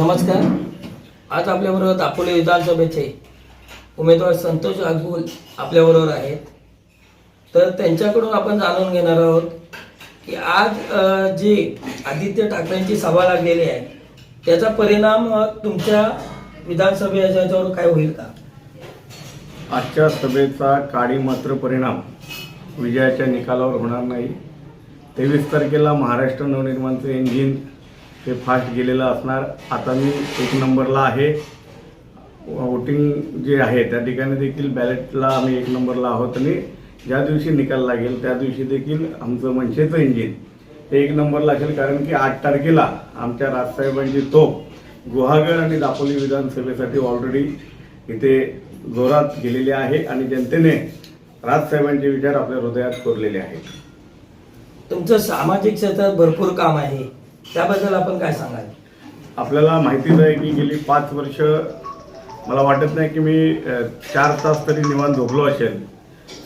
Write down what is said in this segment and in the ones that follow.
नमस्कार. आज आपल्याबरोबर दापोली विधानसभेचे उमेदवार संतोष अगुल आपल्याबरोबर आहेत. तर त्यांच्याकडून आपण जाणून घेणार आहोत की आज जी आदित्य ठाकरेंची सभा लागलेली आहे त्याचा परिणाम तुमच्या विधानसभेच्यावर याच्यावर काय होईल का? आजच्या सभेचा काळी मात्र परिणाम विजयाच्या निकालावर होणार नाही. तेवीस तारखेला महाराष्ट्र नवनिर्माणचं इंजिन ते फास्ट गेलेलं असणार. आता मी एक नंबरला आहे. वोटिंग जे आहे त्या ठिकाणी देखील बॅलेटला आम्ही एक नंबरला आहोत आणि ज्या दिवशी निकाल लागेल त्या दिवशी देखील आमचं मनसेचं इंजिन हे एक नंबरला असेल. कारण की आठ तारखेला आमच्या राजसाहेबांची तोप गुहागर आणि दापोली विधानसभेसाठी ऑलरेडी इथे जोरात गेलेली आहे आणि जनतेने राजसाहेबांचे विचार आपल्या हृदयात कोरलेले आहेत. तुमचं सामाजिक क्षेत्रात भरपूर काम आहे. त्याबद्दल आपण काय सांगाल? आपल्याला माहितीच आहे की गेली पाच वर्ष मला वाटत नाही की मी चार तास तरी निवांत झोपलो असेल.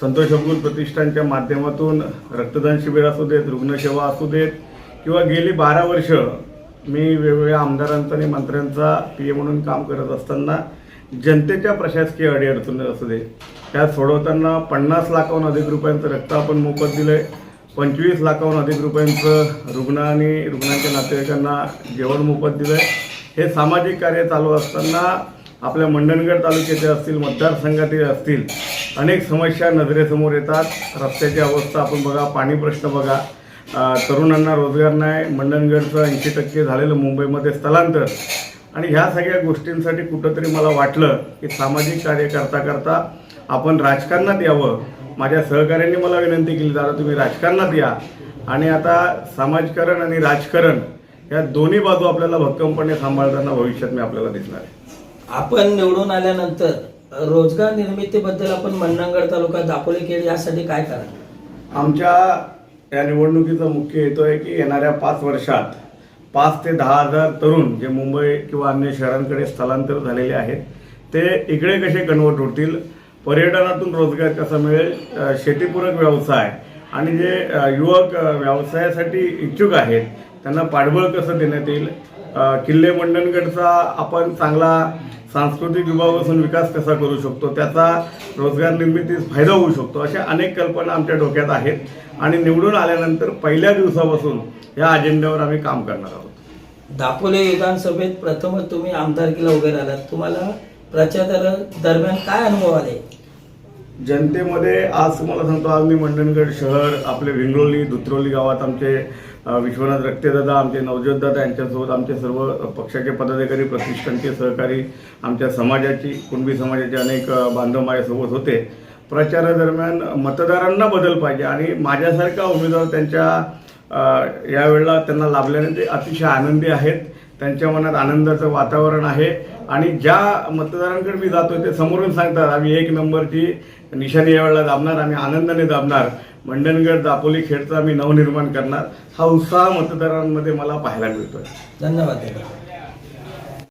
संतोष अब्दुल प्रतिष्ठानच्या माध्यमातून रक्तदान शिबिर असू देत रुग्णसेवा असू देत किंवा गेली बारा वर्ष मी वेगवेगळ्या आमदारांचा आणि मंत्र्यांचा पी ए म्हणून काम करत असताना जनतेच्या प्रशासकीय अडीअडचणी असू दे त्या सोडवताना पन्नास लाखाहून अधिक रुपयांचं रक्त आपण मोफत दिलं आहे पंचवीस लाखाहून अधिक रुपयांचं रुग्ण आणि रुग्णांच्या नातेवाईकांना जेवण मोफत दिलं आहे हे सामाजिक कार्य चालू असताना आपल्या मंडणगड तालुक्याचे असतील मतदारसंघातील असतील अनेक समस्या नजरेसमोर येतात. रस्त्याची अवस्था आपण बघा पाणी प्रश्न बघा. तरुणांना रोजगार नाही. मंडणगडचं ऐंशी टक्के झालेलं मुंबईमध्ये स्थलांतर. आणि ह्या सगळ्या गोष्टींसाठी कुठंतरी मला वाटलं की सामाजिक कार्य करता करता आपण राजकारणात यावं. माझ्या सहकाऱ्यांनी मला विनंती केली दादा तुम्ही राजकारणात या. आणि आता समाजकारण आणि राजकारण या दोन्ही बाजू आपल्याला भक्कमपणे सांभाळताना भविष्यात मी आपल्याला दिसणार आहे. आपण निवडून आल्यानंतर रोजगार निर्मितीबद्दल आपण मंडणगड तालुका दापोली खेड यासाठी काय कराल? आमच्या या निवडणुकीचा मुख्य हेतू आहे की येणाऱ्या पाच वर्षात पाच ते दहा हजार तरुण जे मुंबई किंवा अन्य शहरांकडे स्थलांतर झालेले आहेत ते इकडे कसे कन्वर्ट होतील? पर्यटनातून रोजगार कसा मिळेल शेतीपूरक व्यवसाय आणि जे युवक व्यवसायासाठी इच्छुक आहेत त्यांना पाठबळ कसं देण्यात येईल? किल्ले मंडणगडचा आपण चांगला सांस्कृतिक विभागापासून विकास कसा करू शकतो? त्याचा रोजगार निर्मितीस फायदा होऊ शकतो अशा अनेक कल्पना आमच्या डोक्यात आहेत आणि निवडून आल्यानंतर पहिल्या दिवसापासून या अजेंड्यावर आम्ही काम करणार आहोत. दापोले विधानसभेत प्रथमच तुम्ही आमदारकीला उभे राहिलात. तुम्हाला प्रचार दरम्यान काय अनुभव आले? जनतेमध्ये आज तुम्हाला सांगतो आज मी मंडणगड शहर आपले भिंगरोली दुत्रोली गावात आमचे विश्वनाथ रक्तेदादा आमचे नवज्योत दादा यांच्यासोबत आमचे सर्व पक्षाचे पदाधिकारी प्रतिष्ठानचे सहकारी आमच्या समाजाची कुणबी समाजाचे अनेक बांधव माझ्यासोबत होते. प्रचारादरम्यान मतदारांना बदल पाहिजे आणि माझ्यासारखा उमेदवार त्यांच्या यावेळेला त्यांना लाभल्याने ते अतिशय आनंदी आहेत. त्यांच्या मनात आनंदाचं वातावरण आहे. आणि ज्या मतदारांकडे मी जातोय ते समोरून सांगतात आम्ही एक नंबरची निशाणी यावेळेला दाबणार आम्ही आनंदाने दाबणार. मंडणगड दापोली खेडचा आम्ही नवनिर्माण करणार. हा उत्साह मतदारांमध्ये मला पाहायला मिळतोय. धन्यवाद